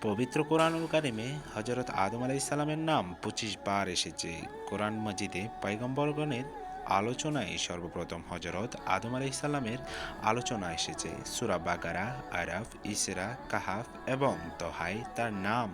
পবিত্র কোরআনুল কারিমে হজরত আদম আলাইসাল্লামের নাম পঁচিশ বার এসেছে কোরআন মজিদে পয়গম্বরগণের আলোচনায় সর্বপ্রথম হজরত আদম আলাইসাল্লামের আলোচনা এসেছে। সুরা বাগারা আরাফ, ইসরা, কাহাফ এবং তহাই তার নাম,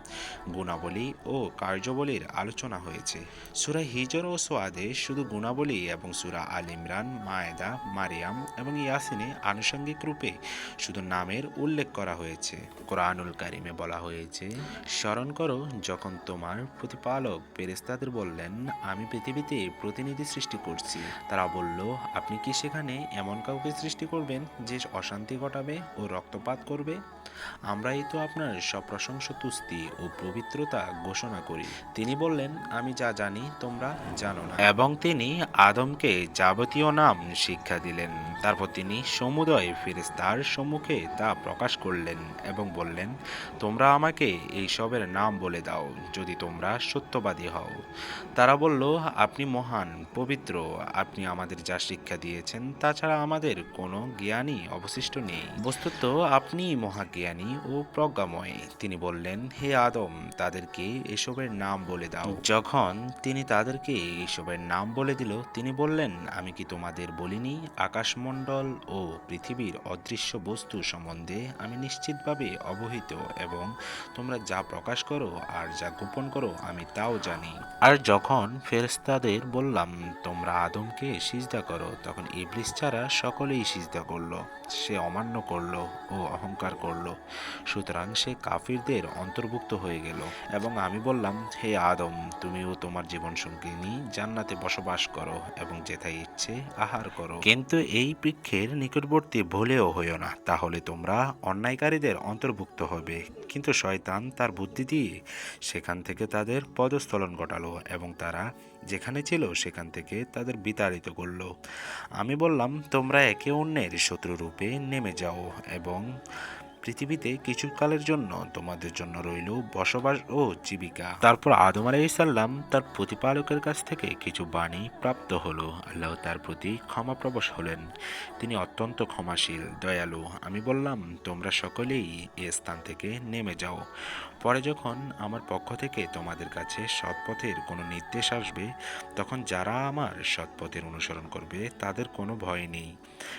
গুণাবলী ও কার্যবলীর আলোচনা হয়েছে। সুরা হিজর ও সোয়াদে শুধু গুণাবলী এবং সুরা আল ইমরান, মায়েদা, মারিয়াম এবং ইয়াসিনে আনুষঙ্গিক রূপে শুধু নামের উল্লেখ করা হয়েছে। কোরআনুল কারিমে বলা হয়েছে, স্মরণ করো যখন তোমার প্রতিপালক পেরেস্তাদের বললেন, আমি পৃথিবীতে প্রতিনিধি সৃষ্টি করছি। তারা বলল, আপনি কি সেখানে এমন কাউকে সৃষ্টি করবেন যে অশান্তি ঘটাবে ও রক্তপাত করবে? আমরাই তো আপনার সপ্রশংস তুস্তি ও পবিত্রতা ঘোষণা করি। তিনি বললেন, আমি যা জানি, তোমরা জানো না। এবং তিনি আদমকে যাবতীয় নাম শিক্ষা দিলেন। তারপর তিনি সমুদয় ফেরেস্তার সম্মুখে তা প্রকাশ করলেন এবং বললেন, তোমরা আমাকে এই সবের নাম বলে দাও, যদি তোমরা সত্যবাদী হও। তারা বলল, আপনি মহান, পবিত্র আপনি আমাদের যা শিক্ষা দিয়েছেন, তাছাড়া আমাদের কোনো জ্ঞানই অবশিষ্ট নেই। বস্তুত আপনি মহাজ্ঞানী ও প্রজ্ঞাময়। তিনি বললেন, হে আদম, তাদেরকে এসবের নাম বলে দাও। যখন তিনি তাদেরকে এসবের নাম বলে দিল, তিনি বললেন, আমি কি তোমাদের বলিনি, আকাশমণ্ডল ও পৃথিবীর অদৃশ্য বস্তু সম্বন্ধে আমি নিশ্চিতভাবে অবহিত এবং তোমরা যা প্রকাশ করো আর যা গোপন করো, আমি তাও জানি। আর যখন ফেরেস্তাদের বললাম, তোমরা আদমকে সিজদা করো। তখন ইবলিস ছাড়া সকলেই সিজদা করল। সে অমান্য করল ও অহংকার করল। সুতরাং সে কাফিরদের অন্তর্ভুক্ত হয়ে গেল এবং আমি বললাম, হে আদম, তুমিও তোমার জীবন সঙ্গিনী জান্নাতে বসবাস করো এবং যেথায় ইচ্ছে আহার করো। কিন্তু এই বৃক্ষের নিকটবর্তী ভুলেও হইও না, তাহলে তোমরা অন্যায়কারীদের অন্তর্ভুক্ত হবে। কিন্তু শয়তান তার বুদ্ধি দিয়ে সেখান থেকে তাদের পদস্থলন ঘটালো এবং তারা যেখানে ছিল সেখান থেকে তাদের বিতাড়িত করল। আমি বললাম, তোমরা একে অন্যের শত্রুরূপে নেমে যাও এবং পৃথিবীতে কিছুকালের জন্য তোমাদের জন্য রইল বসবাস ও জীবিকা। তারপর আদম আলাইসাল্লাম তার প্রতিপালকের কাছ থেকে কিছু বাণী প্রাপ্ত হলো। আল্লাহ তার প্রতি ক্ষমাপ্রবশ হলেন। তিনি অত্যন্ত ক্ষমাশীল, দয়ালু। আমি বললাম, তোমরা সকলেই এ স্থান থেকে নেমে যাও। পরে যখন আমার পক্ষ থেকে তোমাদের কাছে সৎপথের কোনো নির্দেশ আসবে, তখন যারা আমার সৎপথের অনুসরণ করবে, তাদের কোনো ভয় নেই,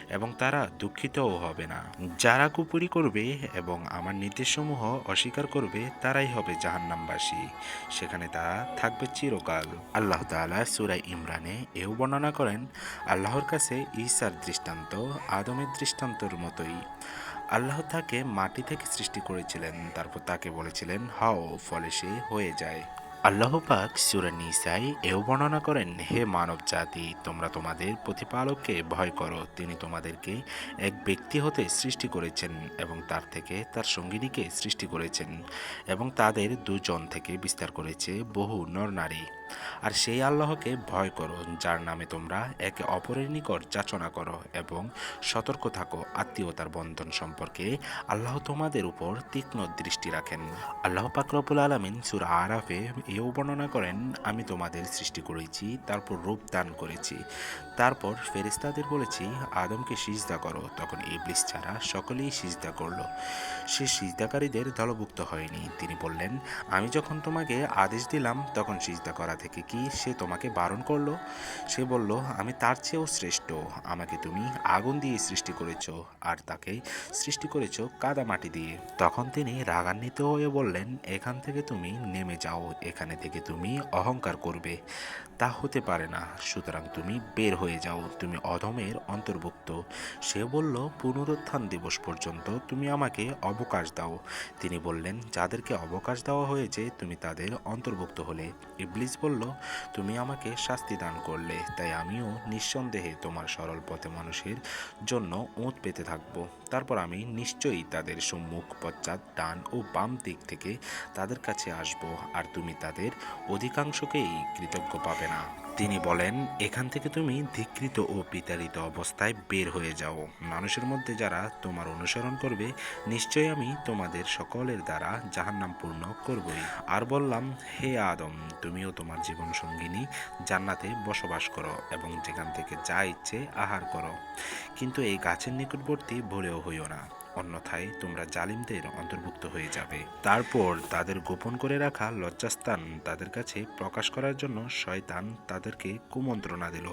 এবং তারা দুঃখিতও হবে না। যারা কুপুরি করবে এবং আমার নির্দেশসমূহ অস্বীকার করবে, তারাই হবে জাহান্নামবাসী। সেখানে তারা থাকবে চিরকাল। আল্লাহ তাআলা সুরাই ইমরানে এও বর্ণনা করেন, আল্লাহর কাছে ঈসার দৃষ্টান্ত আদমের দৃষ্টান্তর মতোই। আল্লাহ তাকে মাটি থেকে সৃষ্টি করেছিলেন, তারপর তাকে বলেছিলেন, হাও, ফলে সে হয়ে যায়। আল্লাহ পাক সুরা নিসাই এও বর্ণনা করেন, হে মানব জাতি, তোমরা তোমাদের প্রতিপালককে ভয় করো। তিনি তোমাদেরকে এক ব্যক্তি হতে সৃষ্টি করেছেন এবং তার থেকে তার সঙ্গিনীকে সৃষ্টি করেছেন এবং তাদের দুজন থেকে বিস্তার করেছে বহু নরনারী। আর সেই আল্লাহকে ভয় করো, যার নামে তোমরা একে অপরের নিকট যাচনা করো এবং সতর্ক থাকো আত্মীয়তার বন্ধন সম্পর্কে। আল্লাহ তোমাদের উপর তীক্ষ্ণ দৃষ্টি রাখেন। আল্লাহ পাকরবুল আলমিন সুর আরাফে এও বর্ণনা করেন, আমি তোমাদের সৃষ্টি করেছি, তারপর রূপ দান করেছি। তারপর ফেরিস্তাদের বলেছি, আদমকে সিজদা করো। তখন ইবলিস ছাড়া সকলেই সিজদা করল। সে সিজদাকারীদের দলভুক্ত হয়নি। তিনি বললেন, আমি যখন তোমাকে আদেশ দিলাম, তখন সিজদা করা থেকে কি সে তোমাকে বারণ করল? সে বলল, আমি তার চেয়েও শ্রেষ্ঠ। আমাকে তুমি আগুন দিয়ে সৃষ্টি করেছ আর তাকে সৃষ্টি করেছ কাদামাটি দিয়ে। তখন তিনি রাগান্বিত হয়ে বললেন, এখান থেকে তুমি নেমে যাও। এখানে থেকে তুমি অহংকার করবে। তা হতে পারে না। সুতরাং তুমি বের হয়ে যাও। তুমি অধমের অন্তর্ভুক্ত। সে বলল, পুনরুত্থান দিবস পর্যন্ত তুমি আমাকে অবকাশ দাও। তিনি বললেন, যাদেরকে অবকাশ দেওয়া হয়েছে, তুমি তাদের অন্তর্ভুক্ত হলে। ইবলিস বলল, তুমি আমাকে শাস্তি দান করলে, তাই আমিও নিঃসন্দেহে তোমার সরল পথে মানুষের জন্য ওঁত পেতে থাকব। তারপর আমি নিশ্চয়ই তাদের সম্মুখ পশ্চাৎ ডান ও বাম দিক থেকে তাদের কাছে আসব, আর তুমি তাদের অধিকাংশকেই কৃতজ্ঞ পাবে। না। তিনি বলেন, এখান থেকে তুমি ধিকৃত ও বিতাড়িত অবস্থায় বের হয়ে যাও। মানুষের মধ্যে যারা তোমার অনুসরণ করবে, নিশ্চয়ই আমি তোমাদের সকলের দ্বারা জাহান্নাম পূর্ণ করবই। আর বললাম, হে আদম, তুমিও তোমার জীবন সঙ্গিনী, জান্নাতে বসবাস করো এবং যেখান থেকে যা ইচ্ছে আহার করো। কিন্তু এই গাছের নিকটবর্তী ভুলেও হইও না। অন্যথায় তোমরা জালিমদের অন্তর্ভুক্ত হয়ে যাবে। তারপর তাদের গোপন করে রাখা লজ্জাস্থান তাদের কাছে প্রকাশ করার জন্য শয়তান তাদেরকে কুমন্ত্রণা দিল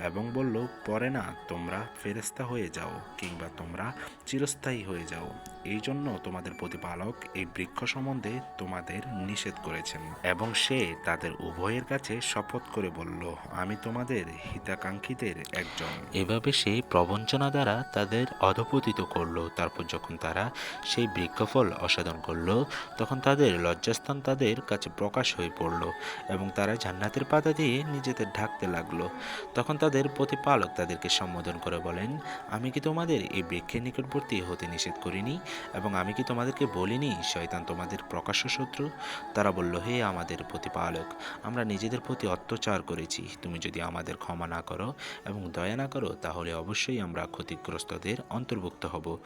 এবং বলল, পরে না, তোমরা ফেরেস্তা হয়ে যাও কিংবা তোমরা চিরস্থায়ী হয়ে যাও। এই জন্য তোমাদের প্রতিপালক এই বৃক্ষ সম্বন্ধে তোমাদের নিষেধ করেছেন। এবং সে তাদের উভয়ের কাছে শপথ করে বলল, আমি তোমাদের হিতাকাঙ্ক্ষীদের একজন। এভাবে সে প্রবঞ্চনা দ্বারা তাদের অধপতিত করল। তারপর যখন তারা সেই বৃক্ষফল অসাধন করল, তখন তাদের লজ্জাস্থান তাদের কাছে প্রকাশ হয়ে পড়ল এবং তারা জান্নাতের পাতা দিয়ে নিজেদের ঢাকতে লাগল। তখন তাদের প্রতিপালক তাদেরকে সম্বোধন করে বলেন, আমি কি তোমাদের এই বৃক্ষের নিকটবর্তী হতে নিষেধ করিনি এবং আমি কি তোমাদেরকে বলিনি, শয়তান তোমাদের প্রকাশ্য শত্রু? তারা বলল, হে আমাদের প্রতিপালক, আমরা নিজেদের প্রতি অত্যাচার করেছি। তুমি যদি আমাদের ক্ষমা না করো এবং দয়া না করো, তাহলে অবশ্যই আমরা ক্ষতিগ্রস্তদের অন্তর্ভুক্ত হব।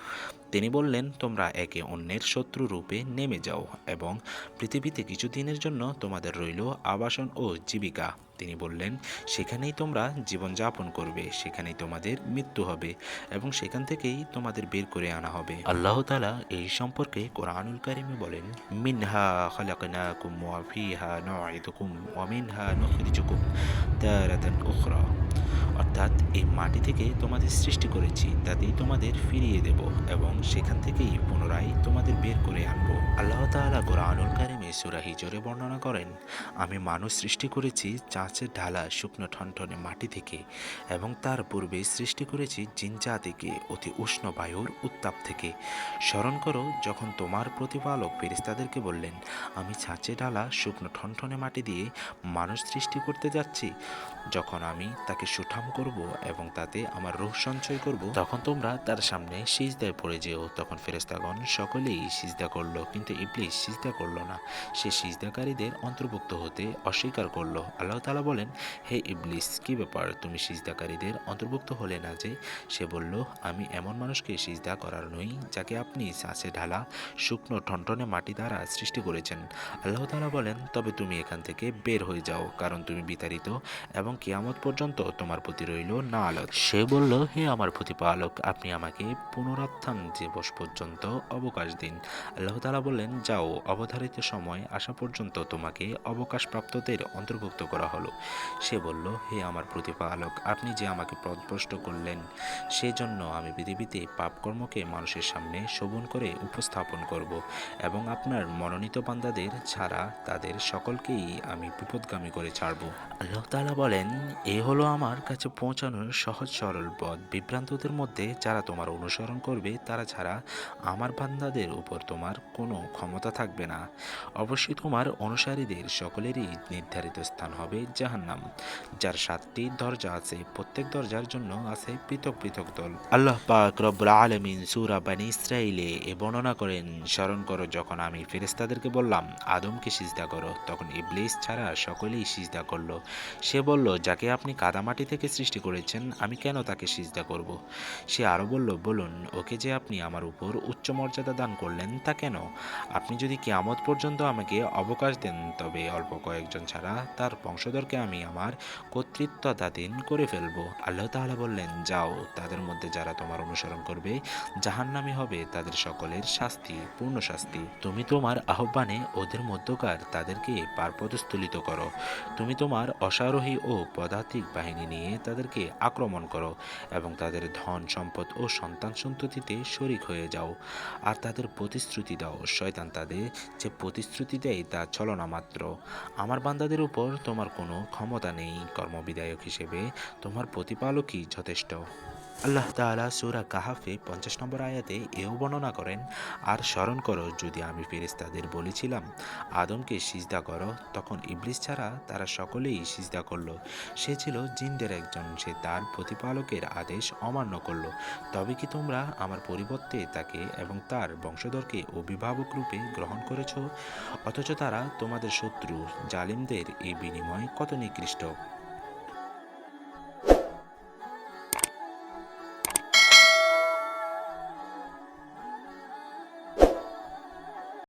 তিনি বললেন, তোমরা একে অন্যের শত্রু রূপে নেমে যাও এবং পৃথিবীতে কিছুদিনের জন্য তোমাদের রইল আবাসন ও জীবিকা। তিনি বললেন, সেখানেই তোমরা জীবনযাপন করবে, সেখানেই তোমাদের মৃত্যু হবে এবং সেখান থেকেই তোমাদের বের করে আনা হবে। আল্লাহ তালা এই সম্পর্কে কোরআনুল কারিমে বলেন, মিনহা খালাকনাকুম ওয়া ফিহা নুঈদুকুম ওয়া মিনহা তারাতান উখরা। অর্থাৎ এই মাটি থেকে তোমাদের সৃষ্টি করেছি, তাতেই তোমাদের ফিরিয়ে দেব এবং সেখান থেকেই পুনরায় তোমাদের বের করে আনব। আল্লাহ তালা কোরআনুল কারিমে সূরা হিজরে বর্ণনা করেন, আমি মানুষ সৃষ্টি করেছি চাঁচের ঢালা শুকনো ঠনঠনে মাটি থেকে এবং তার পূর্বে সৃষ্টি করেছি জিনজাতিকে অতি উষ্ণ বায়ুর উত্তাপ থেকে। স্মরণ করো, যখন তোমার প্রতিপালক ফেরেশতাদেরকে বললেন, আমি ছাঁচে ঢালা শুকনো ঠনঠনে মাটি দিয়ে মানুষ সৃষ্টি করতে যাচ্ছি, যখন আমি তাকে সুঠাম করব এবং তাতে আমার রূহ সঞ্চয় করব, তখন তোমরা তার সামনে সিজদায় পড়ে যেও। তখন ফেরেস্তাগণ সকলেই সিজদা করল, কিন্তু ইবলিস সিজদা করল না। সে সিজদাকারীদের অন্তর্ভুক্ত হতে অস্বীকার করল। আল্লাহ তালা বলেন, হে ইবলিস, কি ব্যাপার? তুমি সিজদাকারীদের অন্তর্ভুক্ত হলে না যে? সে বলল, আমি এমন মানুষকে সিজদা করার নই, যাকে আপনি শ্বাসে ঢালা, শুকনো, ঠনঠনে মাটি দ্বারা সৃষ্টি করেছেন। আল্লাহ তালা বলেন, তবে তুমি এখান থেকে বের হয়ে যাও, কারণ তুমি বিতাড়িত, এবং কিয়ামত পর্যন্ত তোমার প্রতি রইল না আলোক সে বলল, হে আমার প্রতিপালক, আপনি আমাকে পুনরুত্থান দিবস পর্যন্ত অবকাশ দিন। আল্লাহ তালা বললেন, যাও, অবধারিত সময় আসা পর্যন্ত তোমাকে অবকাশপ্রাপ্তদের অন্তর্ভুক্ত করা হলো। সে বলল, হে আমার প্রতিপালক, আপনি যে আমাকে পদভ্রষ্ট করলেন, সেজন্য আমি পৃথিবীতে পাপকর্মকে মানুষের সামনে শোভন করে উপস্থাপন করব এবং আপনার মনোনীত বান্দাদের ছাড়া তাদের সকলকেই আমি বিপদগামী করে ছাড়ব। আল্লাহ তাআলা বলেন, এ হলো আমার কাছে পৌঁছানোর সহজ সরল পথ। বিভ্রান্তদের মধ্যে যারা তোমার অনুসরণ করবে, তারা ছাড়া আমার বান্দাদের উপর তোমার কোনো ক্ষমতা থাকবে না। অবশ্যই তোমার অনুসারীদের সকলেরই নির্ধারিত স্থান হবে জাহান্নাম, যার সাতটি দরজা আছে। প্রত্যেক দরজার জন্য আছে পৃথক পৃথক দল। আল্লাহ পাক রব্বুল আলমিন সুরা বানি ইসরাইলে এ বর্ণনা করেন, স্মরণ করো, যখন আমি ফেরেস্তাদেরকে বললাম, আদমকে সিজদা করো তখন ইবলিস ছাড়া সকলেই সিজদা করল। সে বলল, যাকে আপনি কাদামাটি থেকে সৃষ্টি করেছেন, আমি কেন তাকে সিজদা করব? সে আরও বলল, বলুন, ওকে যে আপনি আমার উপর উচ্চ মর্যাদা দান করলেন, তা কেন? আপনি যদি কিয়ামত পর্যন্ত আমাকে অবকাশ দেন, তবে অল্প কয়েকজন ছাড়া তার বংশধরকে আমি আমার কর্তৃত্বাধীন করে ফেলব। আল্লাহ তাআলা বললেন, যাও, তাদের মধ্যে যারা তোমার অনুসরণ করবে, জাহান্নামি হবে, তাদের সকলের শাস্তি, পূর্ণ শাস্তি। তুমি তোমার আহ্বানে ওদের মধ্যকার তাদেরকে পারপদস্থলিত করো। তুমি তোমার অশ্বারোহী ও পদাতিক বাহিনী নিয়ে তাদেরকে আক্রমণ করো এবং তাদের ধন, সম্পদ ও সন্তান সন্ততিতে শরিক হয়ে যাও। আর তাদের প্রতিশ্রুতি দাও। শয়তান তাদের যে প্রতিশ্রুতি দেয় তা ছলনা মাত্র। আমার বান্দাদের উপর তোমার কোনো ক্ষমতা নেই, কর্মবিধায়ক হিসেবে। তোমার প্রতিপালকই যথেষ্ট। আল্লাহ তাআলা সুরা কাহাফে পঞ্চাশ নম্বর আয়াতে এও বর্ণনা করেন, আর স্মরণ করো, যদি আমি ফেরেশতাদের বলেছিলাম, আদমকে সিজদা করো, তখন ইবলিস ছাড়া তারা সকলেই সিজদা করল। সে ছিল জিনদের একজন, সে তার প্রতিপালকের আদেশ অমান্য করল। তবে কি তোমরা আমার পরিবর্তে তাকে এবং তার বংশধরকে অভিভাবক রূপে গ্রহণ করেছ? অথচ তারা তোমাদের শত্রু, জালিমদের এই বিনিময় কত নিকৃষ্ট?